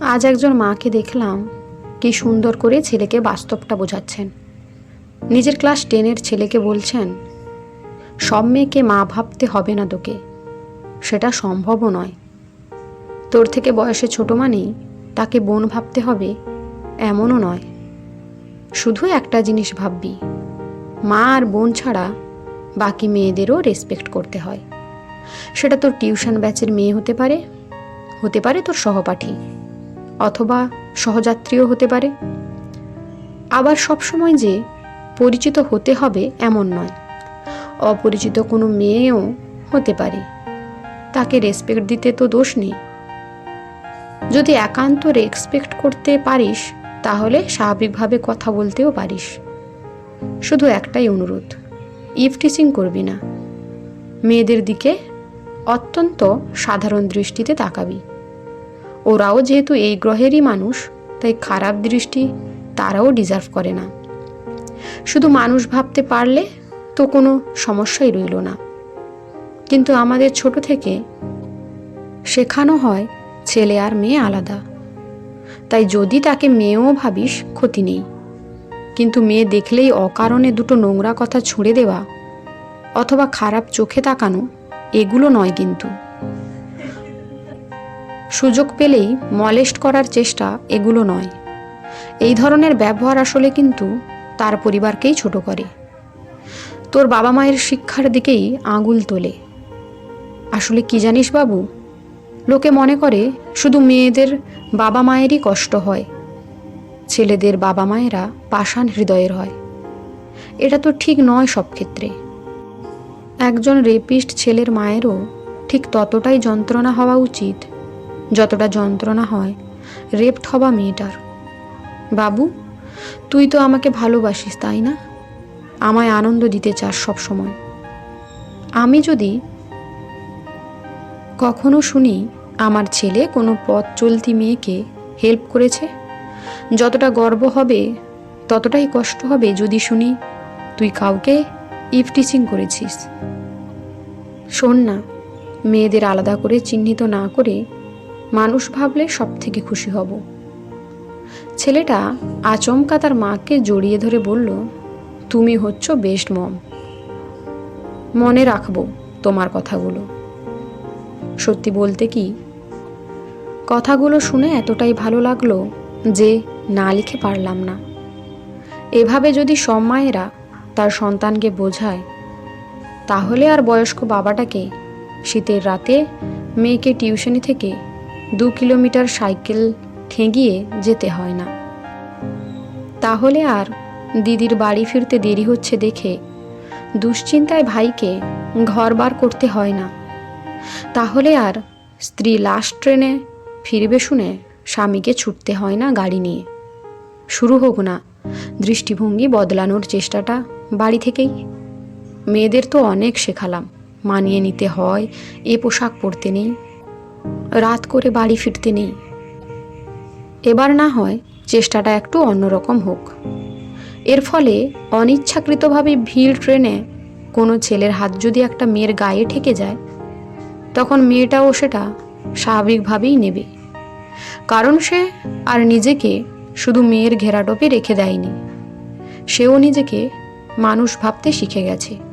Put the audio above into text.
আজ একজন মাকে দেখলাম কি সুন্দর করে ছেলেকে বাস্তবটা বোঝাচ্ছেন। নিজের ক্লাস টেনের ছেলেকে বলছেন, সব মেয়েকে মা ভাবতে হবে না তোকে, সেটা সম্ভবও নয়। তোর থেকে বয়সে ছোট মানেই তাকে বোন ভাবতে হবে, এমনও নয়। শুধু একটা জিনিস ভাববি, মা আর বোন ছাড়া বাকি মেয়েদেরও রেসপেক্ট করতে হয়। সেটা তোর টিউশন ব্যাচের মেয়ে হতে পারে হতে পারে তোর সহপাঠী। অথবা সহযাত্রীও হতে পারে। আবার সবসময় যে পরিচিত হতে হবে এমন নয়। অপরিচিত কোনো মেয়েও হতে পারে। তাকে রেসপেক্ট দিতে তো দোষ নেই। যদি একান্ত রেসপেক্ট করতে পারিস, তাহলে স্বাভাবিকভাবে কথা বলতেও পারিস। শুধু একটাই অনুরোধ ইফ টিচিং করবি না। মেয়েদের দিকে অত্যন্ত সাধারণ দৃষ্টিতে তাকাবি। ওরাও যেহেতু এই গ্রহেরই মানুষ, তাই খারাপ দৃষ্টি তারাও ডিজার্ভ করে না। শুধু মানুষ ভাবতে পারলে তো কোনো সমস্যাই রইল না। কিন্তু আমাদের ছোট থেকে শেখানো হয় ছেলে আর মেয়ে আলাদা। তাই যদি তাকে মেয়েও ভাবিস, ক্ষতি নেই। কিন্তু মেয়ে দেখলেই অকারণে দুটো নোংরা কথা ছুঁড়ে দেওয়া অথবা খারাপ চোখে তাকানো, এগুলো নয় কিন্তু। সুযোগ পেলেই মলেস্ট করার চেষ্টা এগুলো নয়। এই ধরনের ব্যবহার আসলে কিন্তু তার পরিবারকেই ছোট করে। তোর বাবা মায়ের শিক্ষার দিকেই আঙুল তোলে। আসলে কি জানিস বাবু? লোকে মনে করে শুধু মেয়েদের বাবা মায়েরই কষ্ট হয়, ছেলেদের বাবা মায়েরা পাষাণ হৃদয়ের হয়। এটা তো ঠিক নয় সব ক্ষেত্রে। একজন রেপিস্ট ছেলের মায়েরও ঠিক ততটাই যন্ত্রণা হওয়া উচিত যতটা যন্ত্রণা হয় রেপড হবা মেয়েটার। বাবু, তুই তো আমাকে ভালোবাসিস, তাই না? আমায় আনন্দ দিতে চাস সব সময় আমি যদি কখনো শুনি আমার ছেলে কোনো পথ চলতি মেয়েকে হেল্প করেছে, যতটা গর্ব হবে, ততটাই কষ্ট হবে যদি শুনি তুই কাউকে ইফ টিচিং করেছিস। শোন না, মেয়েদের আলাদা করে চিহ্নিত না করে মানুষ ভাবলে সব থেকে খুশি হব। ছেলেটা আচমকা তার মাকে জড়িয়ে ধরে বলল, তুমি হচ্ছ বেস্ট মম মনে রাখব তোমার কথাগুলো। সত্যি বলতে কি, কথাগুলো শুনে এতটাই ভালো লাগল যে না লিখে পারলাম না। এভাবে যদি সব মায়েরা তার সন্তানকে বোঝায়, তাহলে আর বয়স্ক বাবাটাকে শীতের রাতে মেয়েকে টিউশনি থেকে দু কিলোমিটার সাইকেল ঠেঙিয়ে যেতে হয় না। তাহলে আর দিদির বাড়ি ফিরতে দেরি হচ্ছে দেখে দুশ্চিন্তায় ভাইকে ঘর বার করতে হয় না। তাহলে আর স্ত্রী লাস্ট ট্রেনে ফিরবে শুনে স্বামীকে ছুটতে হয় না গাড়ি নিয়ে। শুরু হোক না, দৃষ্টিভঙ্গি বদলানোর চেষ্টাটা বাড়ি থেকেই। মেয়েদের তো অনেক শেখালাম, মানিয়ে নিতে হয়, এ পোশাক পরতে নেই। রাত করে বাড়ি ফিরতে নেই। এবার না হয় চেষ্টাটা একটু অন্যরকম হোক। এর ফলে অনিচ্ছাকৃতভাবে ভিড় ট্রেনে কোনো ছেলের হাত যদি একটা মেয়ের গায়ে ঠেকে যায়, তখন মেয়েটাও সেটা স্বাভাবিকভাবেই নেবে। কারণ সে আর নিজেকে শুধু মেয়ের ঘেরাটোপে রেখে দেয়নি। সেও নিজেকে মানুষ ভাবতে শিখে গেছে।